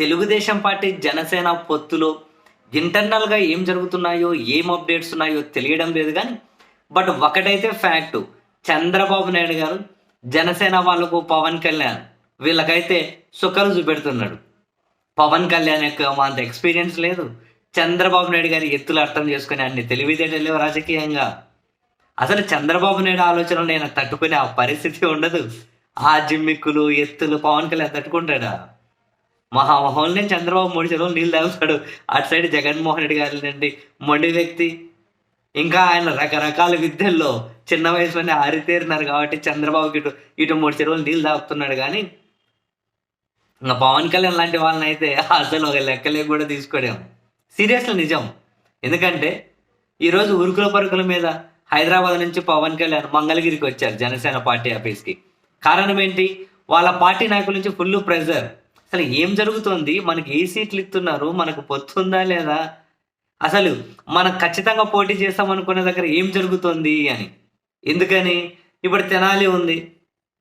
Telugu Desam party Janasena పొత్తులో ఇంటర్నల్గా ఏం జరుగుతున్నాయో ఏం అప్డేట్స్ ఉన్నాయో తెలియడం లేదు కానీ బట్ ఒకటైతే ఫ్యాక్ట్. చంద్రబాబు నాయుడు గారు జనసేన వాళ్ళకు పవన్ కళ్యాణ్ వీళ్ళకైతే సుఖాలు చూపెడుతున్నాడు. పవన్ కళ్యాణ్ యొక్క అంత ఎక్స్పీరియన్స్ లేదు. చంద్రబాబు నాయుడు గారి ఎత్తులు అర్థం చేసుకుని అన్ని తెలివితేటలు రాజకీయంగా. అసలు చంద్రబాబు నాయుడు ఆలోచనలు నేను తట్టుకునే ఆ పరిస్థితి ఉండదు. ఆ జిమ్మిక్కులు ఎత్తులు పవన్ కళ్యాణ్ తట్టుకుంటాడా? మహామహోల్ని చంద్రబాబు మూడు చెరువులు నీళ్ళు తాగుతాడు. అటు సైడ్ జగన్మోహన్ రెడ్డి గారి నుండి మొండి వ్యక్తి. ఇంకా ఆయన రకరకాల విద్యల్లో చిన్న వయసులోనే ఆరితేరినారు కాబట్టి చంద్రబాబుకి ఇటు ఇటు మూడు చెరువులు నీళ్ళు తాగుతున్నాడు కానీ ఇంకా పవన్ కళ్యాణ్ లాంటి వాళ్ళని అయితే అసలు ఒక లెక్కలే కూడా తీసుకోలేం. సీరియస్లీ నిజం. ఎందుకంటే ఈరోజు ఉరుకుల పరుకుల మీద హైదరాబాద్ నుంచి పవన్ కళ్యాణ్ మంగళగిరికి వచ్చారు జనసేన పార్టీ ఆఫీస్కి. కారణం ఏంటి? వాళ్ళ పార్టీ నాయకుల నుంచి ఫుల్ ప్రెజర్. అసలు ఏం జరుగుతుంది? మనకి ఏ సీట్లు ఇస్తున్నారు? మనకు పొత్తుందా లేదా? అసలు మనం ఖచ్చితంగా పోటీ చేస్తాం అనుకునే దగ్గర ఏం జరుగుతుంది అని. ఎందుకని? ఇప్పుడు తెనాలి ఉంది.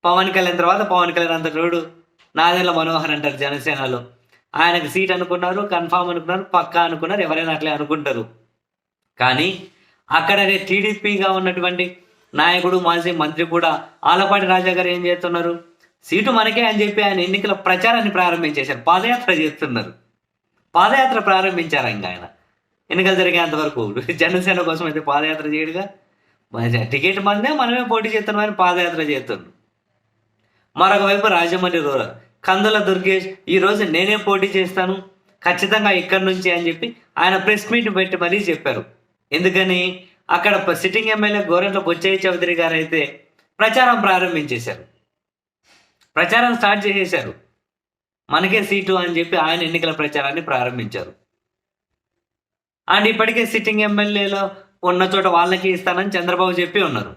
పవన్ కళ్యాణ్ తర్వాత పవన్ కళ్యాణ్ అంత రోడ్డు నాదెల్ల మనోహర్ అంటారు జనసేనలో. ఆయనకు సీట్ అనుకున్నారు కన్ఫామ్ అనుకున్నారు పక్కా అనుకున్నారు ఎవరైనా అట్లే అనుకుంటారు. కానీ అక్కడ టీడీపీగా ఉన్నటువంటి నాయకుడు మాజీ మంత్రి కూడా ఆలపాటి రాజా గారు ఏం చేస్తున్నారు? సీటు మనకే అని చెప్పి ఆయన ఎన్నికల ప్రచారాన్ని ప్రారంభించేశారు. పాదయాత్ర చేస్తున్నారు. పాదయాత్ర ప్రారంభించారు ఇంకా ఆయన. ఎన్నికలు జరిగేంత వరకు జనసేన కోసం అయితే పాదయాత్ర చేయడుగా. టికెట్ మందే మనమే పోటీ చేస్తున్నామని పాదయాత్ర చేస్తున్నాం మరొక వైపు రాజమండ్రి రూరల్. కందుల దుర్గేష్ ఈరోజు నేనే పోటీ చేస్తాను. ఖచ్చితంగా ఇక్కడి నుంచి అని చెప్పి ఆయన ప్రెస్ మీట్ పెట్టి మరీ చెప్పారు. ఎందుకని? అక్కడ సిట్టింగ్ ఎమ్మెల్యే గోరెంట్ల బొచ్చయ్య చౌదరి గారు అయితే ప్రచారం ప్రారంభించేశారు. ప్రచారం స్టార్ట్ చేసేశారు. మనకే సీటు అని చెప్పి ఆయన ఎన్నికల ప్రచారాన్ని ప్రారంభించారు. అండ్ ఇప్పటికే సిట్టింగ్ ఎమ్మెల్యేలో ఉన్న చోట వాళ్ళకి ఇస్తానని చంద్రబాబు చెప్పి ఉన్నారు.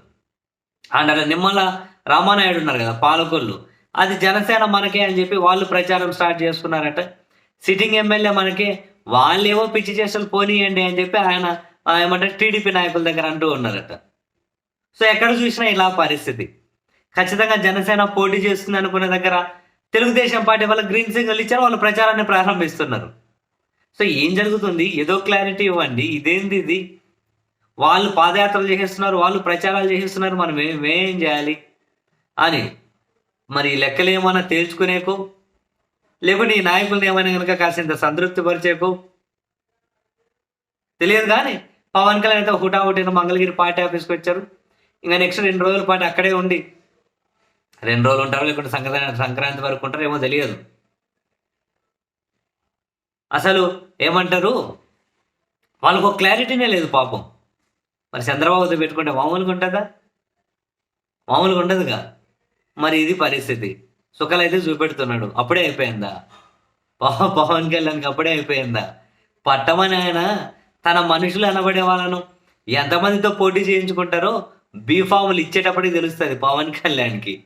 అండ్ అలా నిమ్మల రామానాయుడు ఉన్నారు కదా పాలకొల్లు. అది జనసేన మనకే అని చెప్పి వాళ్ళు ప్రచారం స్టార్ట్ చేసుకున్నారట. సిట్టింగ్ ఎమ్మెల్యే మనకే వాళ్ళేవో పిచ్చి చేష్టలు పోనీయండి అని చెప్పి ఆయన ఏమంటారు టీడీపీ నాయకుల దగ్గర అంటూ ఉన్నారట. సో ఎక్కడ చూసినా ఇలా పరిస్థితి. ఖచ్చితంగా జనసేన పోటీ చేస్తుంది అనుకునే దగ్గర తెలుగుదేశం పార్టీ వాళ్ళ గ్రీన్ సిగ్నల్ ఇచ్చారు వాళ్ళు ప్రచారాన్ని ప్రారంభిస్తున్నారు. సో ఏం జరుగుతుంది? ఏదో క్లారిటీ ఇవ్వండి. ఇదేంది ఇది? వాళ్ళు పాదయాత్రలు చేసేస్తున్నారు వాళ్ళు ప్రచారాలు చేసేస్తున్నారు మనం ఏం చేయాలి? అని. మరి ఈ లెక్కలు ఏమైనా తేల్చుకునేకు? లేకుంటే ఈ నాయకులను ఏమైనా కనుక కాసింత సంతృప్తి పరిచేకు తెలియదు కానీ పవన్ కళ్యాణ్ అయితే హుటాహుటిన మంగళగిరి పార్టీ ఆఫీస్కి వచ్చారు. ఇంకా నెక్స్ట్ రెండు రోజుల పాటు అక్కడే ఉండి రెండు రోజులు ఉంటారు లేకుంటే సంక్రాంతి సంక్రాంతి వరకు ఉంటారు ఏమో తెలియదు. అసలు ఏమంటారు? వాళ్ళకు ఒక క్లారిటీనే లేదు పాపం. మరి చంద్రబాబుతో పెట్టుకుంటే మామూలుగా ఉంటుందా? మామూలుగా ఉండదుగా? మరి ఇది పరిస్థితి. సుఖాలైతే చూపెడుతున్నాడు. అప్పుడే అయిపోయిందా? పవ- పవన్ కళ్యాణ్కి అప్పుడే అయిపోయిందా? పట్టమని ఆయన తన మనుషులు అనబడే వాళ్ళను ఎంతమందితో పోటీ చేయించుకుంటారో బీఫాములు ఇచ్చేటప్పటికి తెలుస్తుంది పవన్ కళ్యాణ్కి.